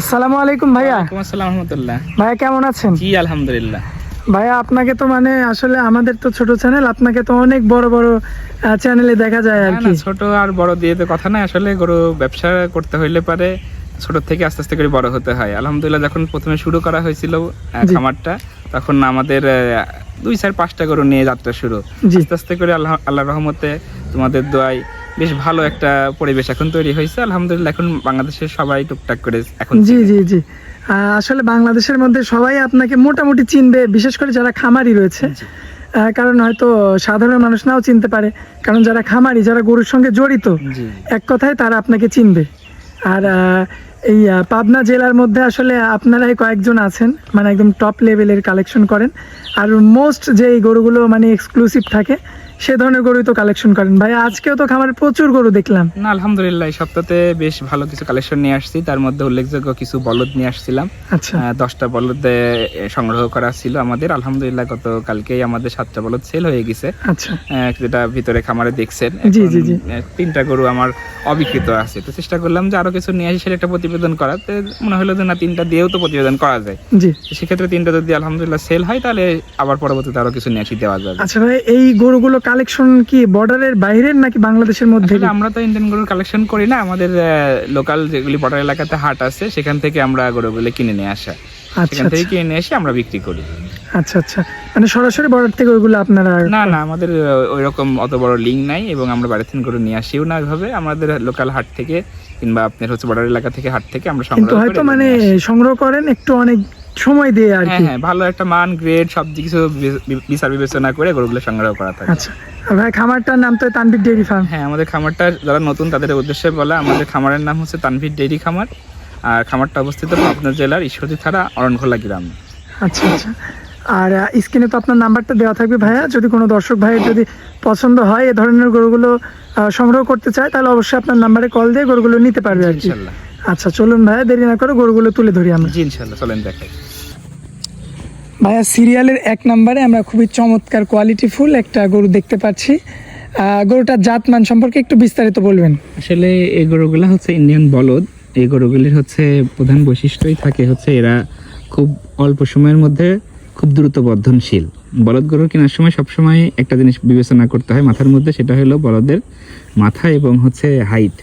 আসসালামু আলাইকুম ভাইয়া। আসসালাম রহমতুল্লাহ। ভাইয়া কেমন আছেন? জি আলহামদুলিল্লাহ। ভাইয়া আপনাকে তো মানে আসলে আমাদের তো ছোট চ্যানেল আপনাকে তো অনেক বড় বড় চ্যানেলে দেখা যায় আর কি। ছোট আর বড় দিয়ে তো কথা নাই। আসলে গরু ব্যবসা করতে হইলে পারে ছোট থেকে আস্তে আস্তে করে বড় হতে হয়। আলহামদুলিল্লাহ যখন প্রথমে শুরু করা হয়েছিল খামারটা তখন আমাদের দুই চার পাঁচটা গরু নিয়ে যাত্রা শুরু। আস্তে আস্তে করে আল্লাহ আল্লাহ রহমতে তোমাদের দোয়ায় বেশ ভালো একটা পরিবেশ এখন তৈরি হয়েছে। আলহামদুলিল্লাহ এখন বাংলাদেশের সবাই টুকটাক করে এখন জি জি জি। আসলে বাংলাদেশের মধ্যে সবাই আপনাকে মোটামুটি চিনবে বিশেষ করে যারা খামারি রয়েছে। কারণ হয়তো সাধারণ মানুষ নাও চিনতে পারে কারণ যারা খামারি যারা গরুর সঙ্গে জড়িত এক কথায় তারা আপনাকে চিনবে। আর এই পাবনা জেলার মধ্যে আসলে আপনারাই কয়েকজন আছেন মানে একদম টপ লেভেলের কালেকশন করেন। আর মোস্ট যে এই গরুগুলো মানে এক্সক্লুসিভ থাকে সে ধরনের গরুই তো কালেকশন করেন। ভাই আজকেও তো খামারে প্রচুর গরু দেখলাম। না আলহামদুলিল্লাহ এই সপ্তাহে বেশ ভালো কিছু কালেকশন নিয়ে আসছি। তার মধ্যে উল্লেখযোগ্য কিছু বলদ নিয়ে আসছিলাম। আচ্ছা। দশটা বলদ সংগ্রহ করা ছিল আমাদের। আলহামদুলিল্লাহ গত কালকেই আমাদের সাতটা বলদ সেল হয়ে গেছে। আচ্ছা। যেটা ভিতরে খামারে দেখছেন। জি, জি, জি। তিনটা গরু আমার অবিকৃত আছে। তো চেষ্টা করলাম যে আরও কিছু নিয়ে আসি সেটা একটা প্রতিবেদন করা তো মনে হলো যে না তিনটা দিয়েও তো প্রতিবেদন করা যায়। জি। সেক্ষেত্রে তিনটা যদি আলহামদুলিল্লাহ সেল হয় তাহলে আবার পরবর্তীতে আরও কিছু নিয়ে আসি দেওয়া যাবে। আচ্ছা ভাই এই গরুগুলো কালেকশন কি বর্ডারের বাইরের নাকি বাংলাদেশের মধ্যে? আমরা তো ইন্ডিয়ান গরুর কালেকশন করি না আমাদের লোকাল যেগুলি বর্ডার এলাকাতে হাট আছে সেখান থেকে আমরা গরুগুলো কিনে নিয়ে আসা। আচ্ছা সেখান থেকে আচ্ছা। কিনে নিয়ে এসে আমরা বিক্রি করি। আচ্ছা আচ্ছা। মানে সরাসরি বর্ডার থেকে ওইগুলো আপনারা না না আমাদের ওই রকম অত বড় লিঙ্ক নাই এবং আমরা বাড়ি থেকে গরু নিয়ে আসিও না ওইভাবে। আমাদের লোকাল হাট থেকে কিংবা আপনার হচ্ছে বর্ডার এলাকা থেকে হাট থেকে আমরা সংগ্রহ হয়তো মানে সংগ্রহ করেন একটু অনেক সময় দিয়ে আর হ্যাঁ কি। হ্যাঁ ভালো একটা মান গ্রেড সব কিছু বিচার বিবেচনা করে গরুগুলো সংগ্রহ করা থাকে। আচ্ছা। ভাই খামারটার নাম তো ডেয়ারি ফার্ম। হ্যাঁ আমাদের খামারটা যারা নতুন তাদের উদ্দেশ্যে বলা আমাদের খামারের নাম হচ্ছে তানভীর ডেইরি খামার। আর খামারটা অবস্থিত পাবনা জেলার ঈশ্বরদী থানা অরণখোলা গ্রামে। আচ্ছা আচ্ছা। আর স্ক্রিনে তো আপনার নাম্বারটা দেওয়া থাকবে ভাইয়া। যদি কোনো দর্শক ভাইয়ের যদি পছন্দ হয় এ ধরনের গরুগুলো সংগ্রহ করতে চায় তাহলে অবশ্যই আপনার নাম্বারে কল দিয়ে গরুগুলো নিতে পারবে আর কি। আচ্ছা চলুন ভাইয়া দেরি না করে গরুগুলো তুলে ধরি আমরা। জি ইনশাল্লাহ চলেন দেখাই। ভাইয়া সিরিয়ালের এক নম্বরে আমরা খুবই চমৎকার কোয়ালিটি ফুল একটা গরু দেখতে পাচ্ছি। গরুটার জাতমান সম্পর্কে একটু বিস্তারিত বলবেন। আসলে এই গরুগুলো হচ্ছে ইন্ডিয়ান বলদ। এই গরুগুলির হচ্ছে প্রধান বৈশিষ্ট্যই থাকে হচ্ছে এরা খুব অল্প সময়ের মধ্যে খুব দ্রুত বর্ধনশীল। বলদ গরু কেনার সময় সবসময় একটা জিনিস বিবেচনা করতে হয় মাথার মধ্যে সেটা হলো বলদের মাথা এবং হচ্ছে হাইট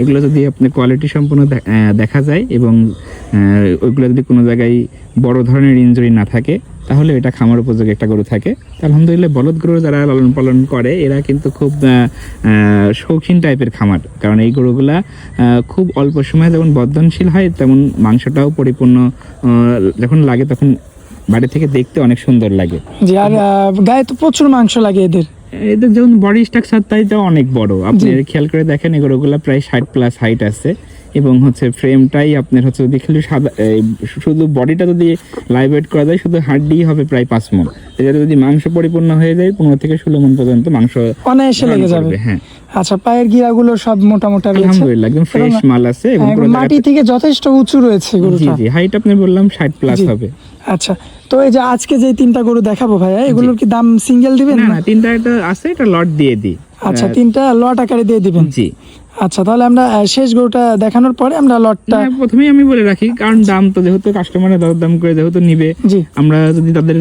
এগুলো যদি আপনি কোয়ালিটি সম্পূর্ণ দেখা যায় এবং ওইগুলো যদি কোনো জায়গায় বড় ধরনের ইনজুরি না থাকে, তাহলে এটা খামার উপযোগী একটা গরু থাকে। আলহামদুলিল্লাহ, বলদ গরু যারা লালন পালন করে, এরা কিন্তু খুব শৌখিন টাইপের খামার। কারণ এই গরুগুলা খুব অল্প সময়ে যেমন বর্ধনশীল হয়, তেমন মাংসটাও পরিপূর্ণ যখন লাগে তখন বাড়ি থেকে দেখতে অনেক সুন্দর লাগে। যে আর গায়ে তো প্রচুর মাংস লাগে এদের। এদের যেমন বডি স্ট্রাকচার তাই তো অনেক বড়। আপনি খেয়াল করে দেখেন এগুলোগুলো প্রায় ষাট প্লাস হাইট আছে। এবং হচ্ছে ফ্রেমটাই আপনার হচ্ছে যদি খালি সাদা শুধু বডিটা যদি লাইভ ওয়েট করা যায় শুধু হাড্ডি হবে প্রায় পাঁচ মন এটা যদি মাংস পরিপূর্ণ হয়ে যায় পনেরো থেকে ষোলো মন পর্যন্ত মাংস অনায়াসে লেগে যাবে। হ্যাঁ। আচ্ছা পায়ের গিরাগুলো সব মোটামোটা আলহামদুলিল্লাহ একদম ফ্রেশ মাল আছে এবং হ্যাঁ, মাটি থেকে যথেষ্ট উঁচু রয়েছে জি জি হাইট আপনি বললাম ষাট প্লাস হবে। আচ্ছা তো এই যে আজকে যে তিনটা গরু দেখাবো ভাইয়া এগুলোর কি দাম সিঙ্গেল দিবেন? না তিনটা একটা আছে এটা লট দিয়ে দিই। আচ্ছা তিনটা লট আকারে দিয়ে দিবেন? জি। আচ্ছা তাহলে আমরা শেষ গরুটা দেখানোর পরে আমরা লটটা প্রথমেই আমি বলে রাখি কারণ দাম তো যেহেতু কাস্টমারের দরদাম করে যেহেতু নিবে আমরা যদি তাদের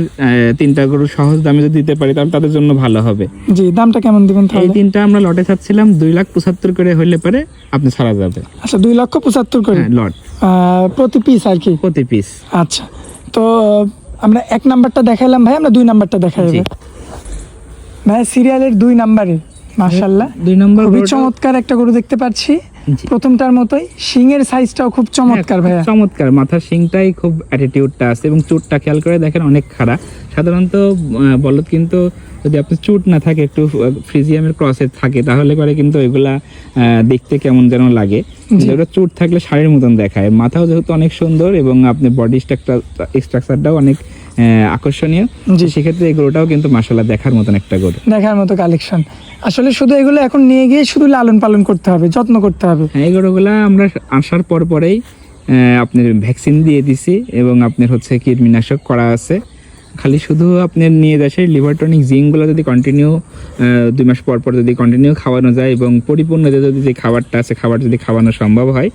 তিনটা গরু সহজ দামে যদি দিতে পারি তাহলে তাদের জন্য ভালো হবে। জি দামটা কেমন দিবেন তাহলে? এই তিনটা আমরা লটে চাচ্ছিলাম দুই লাখ পঁচাত্তর করে হইলে পারে আপনি ছাড়া যাবে। আচ্ছা দুই লক্ষ পঁচাত্তর করে? হ্যাঁ লট আহ, প্রতি পিস আর কি? প্রতি পিস আচ্ছা তো আমরা এক নাম্বারটা দেখাইলাম ভাই আমরা দুই নাম্বারটা দেখাই ভাই সিরিয়ালের দুই নাম্বারে মাশাল্লাহ দুই নম্বর খুবই চমৎকার একটা গরু দেখতে পাচ্ছি। প্রথমটার মতোই শিংয়ের সাইজটাও খুব চমৎকার হ্যাঁ, ভাইয়া। চমৎকার। মাথার শিংটাই খুব অ্যাটিটিউডটা আছে এবং চুটটা খেয়াল করে দেখেন অনেক খাড়া। সাধারণত বলদ কিন্তু যদি আপনি চুট না থাকে একটু ফ্রিজিয়ামের ক্রসে থাকে তাহলে করে কিন্তু এগুলা আহ, দেখতে কেমন যেন লাগে। যেটা চুট থাকলে শাড়ির মতন দেখায়। মাথাও যেহেতু অনেক সুন্দর এবং আপনি বডি স্ট্রাকচার স্ট্রাকচারটাও অনেক আকর্ষণীয়। জি। সেক্ষেত্রে এই গরুটাও কিন্তু মাসালা দেখার মতন একটা গরু। দেখার মতো কালেকশন আসলে শুধু এগুলো এখন নিয়ে গিয়ে শুধু লালন পালন করতে হবে যত্ন করতে হবে। হ্যাঁ এই গরুগুলা আমরা আসার পর পরেই আপনার ভ্যাকসিন দিয়ে দিছি এবং আপনার হচ্ছে কীটনাশক করা আছে। খালি শুধু আপনার নিয়ে যাচ্ছে লিভার টনিক জিঙ্কগুলো যদি কন্টিনিউ দুই মাস পর পর যদি কন্টিনিউ খাওয়ানো যায় এবং পরিপূর্ণ যদি যে খাবারটা আছে খাবার যদি খাওয়ানো সম্ভব হয়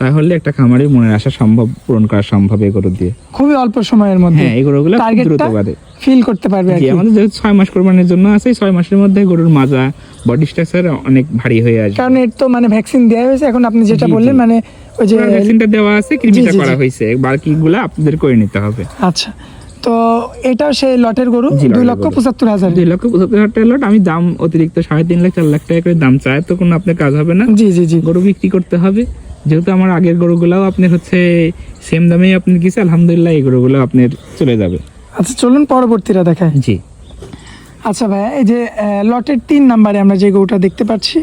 তাহলে একটা খামারের মনের আশা সম্ভব পূরণ করা সম্ভব এই গরু দিয়ে। খুবই অল্প সময়ের মধ্যে হ্যাঁ এই গরুগুলো খুব দ্রুত বাড়ে। ফিল করতে পারবে আর কি। আমাদের যেহেতু ছয় মাস কোরবানির জন্য আছে ছয় মাসের মধ্যে গরুর মাজা বডি স্ট্রাকচার অনেক ভারী হয়ে আসবে। কারণ এর তো মানে ভ্যাকসিন দেওয়া হয়েছে এখন আপনি যেটা। বললেন মানে ওই যে ভ্যাকসিনটা দেওয়া আছে কৃমিটা। করা হয়েছে বাকিগুলো আপনাদের করে নিতে হবে। আচ্ছা তো এটাও সেই লটের গরু দুই লক্ষ পঁচাত্তর হাজার। দুই লক্ষ পঁচাত্তর হাজার টাকা লট আমি দাম অতিরিক্ত সাড়ে তিন লাখ চার লাখ টাকা করে দাম চাই তো কোনো আপনার কাজ হবে না। জি জি জি। গরু বিক্রি করতে হবে। যেহেতু আমার আগের গরুগুলাও আপনার হচ্ছে সেম দামেই আপনার গেছে আলহামদুলিল্লাহ এই গরুগুলো আপনার চলে যাবে। আচ্ছা চলুন পরবর্তীটা দেখায় জি। আচ্ছা ভাই এই যে লটের তিন নাম্বারে আমরা যে গরুটা দেখতে পাচ্ছি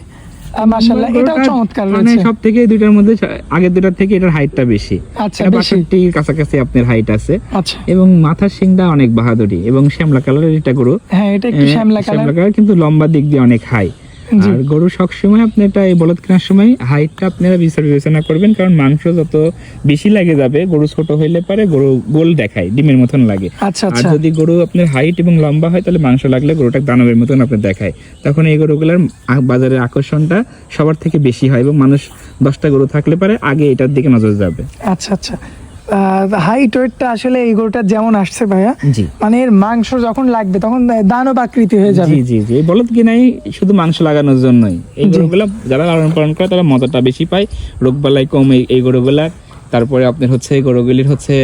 মাশাল্লাহ এটাও চমৎকার মানে রয়েছে। সব থেকে দুইটার মধ্যে আগের দুটার থেকে এটার হাইটটা বেশি। আচ্ছা বেশি। কাছাকাছি আপনার হাইট আছে। আচ্ছা। এবং মাথার শিংটা অনেক বাহাদুরি এবং শ্যামলা কালারের এটা গরু। হ্যাঁ এটা একটু শ্যামলা কালার শ্যামলা কালার। কিন্তু লম্বা দিক দিয়ে অনেক হাই। আর গরু সবসময় আপনি এটা এই বলদ কেনার সময় হাইটটা আপনারা বিচার বিবেচনা করবেন কারণ মাংস যত বেশি লাগে যাবে গরু ছোট হইলে পারে গরু গোল দেখায় ডিমের মতন লাগে। আচ্ছা আর আচ্ছা। যদি গরু আপনার হাইট এবং লম্বা হয় তাহলে মাংস লাগলে গরুটা দানবের মতন আপনার দেখায়। তখন এই গরুগুলোর বাজারের আকর্ষণটা সবার থেকে বেশি হয় এবং মানুষ দশটা গরু থাকলে পারে আগে এটার দিকে নজর যাবে। আচ্ছা আচ্ছা। হাইট ওয়েটটা আসলে এই গরুটার যেমন আসছে ভাইয়া মানে এর মাংস যখন লাগবে তখন দানব আকৃতি হয়ে যাবে। জি জি জি। বলত কি নাই শুধু মাংস লাগানোর জন্যই। এই। গরুগুলা যারা লালন পালন করে তারা মজাটা বেশি পায়। রোগ বালাই কম এই এই গরুগুলা তারপরে আপনার হচ্ছে গরুগুলির হচ্ছে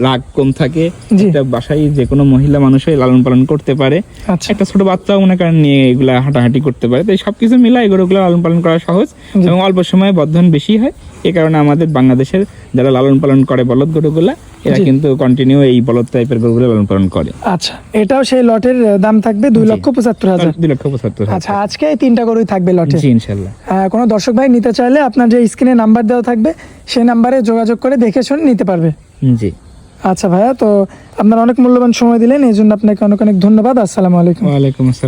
রাগ কম থাকে। এটা বাসায় যে কোনো মহিলা মানুষই লালন পালন করতে পারে। আচ্ছা। একটা ছোট বাচ্চাও মনে করেন নিয়ে এগুলা হাঁটাহাঁটি করতে পারে। তাই এই সবকিছু মিলাই এই গরুগুলো লালন পালন করা সহজ এবং অল্প সময়ে বর্ধন বেশি হয়। এই কারণে আমাদের বাংলাদেশের যারা লালন পালন করে বলদ গরুগুলা এরা কিন্তু কন্টিনিউ এই বলদ টাইপের গরুগুলো লালন পালন করে। আচ্ছা এটাও সেই লটের দাম থাকবে দুই লক্ষ পঁচাত্তর হাজার। দুই লক্ষ পঁচাত্তর আচ্ছা আজকে এই তিনটা গরুই থাকবে লটে। জি ইনশাল্লাহ কোনো দর্শক ভাই নিতে চাইলে আপনার যে স্ক্রিনে নাম্বার দেওয়া থাকবে সেই নাম্বারে যোগাযোগ করে দেখে শুনে নিতে পারবে। জি। আচ্ছা ভাইয়া তো আপনার অনেক মূল্যবান সময় দিলেন এই জন্য আপনাকে অনেক অনেক ধন্যবাদ। আসসালামু আলাইকুম। ওয়ালাইকুম আসসালাম।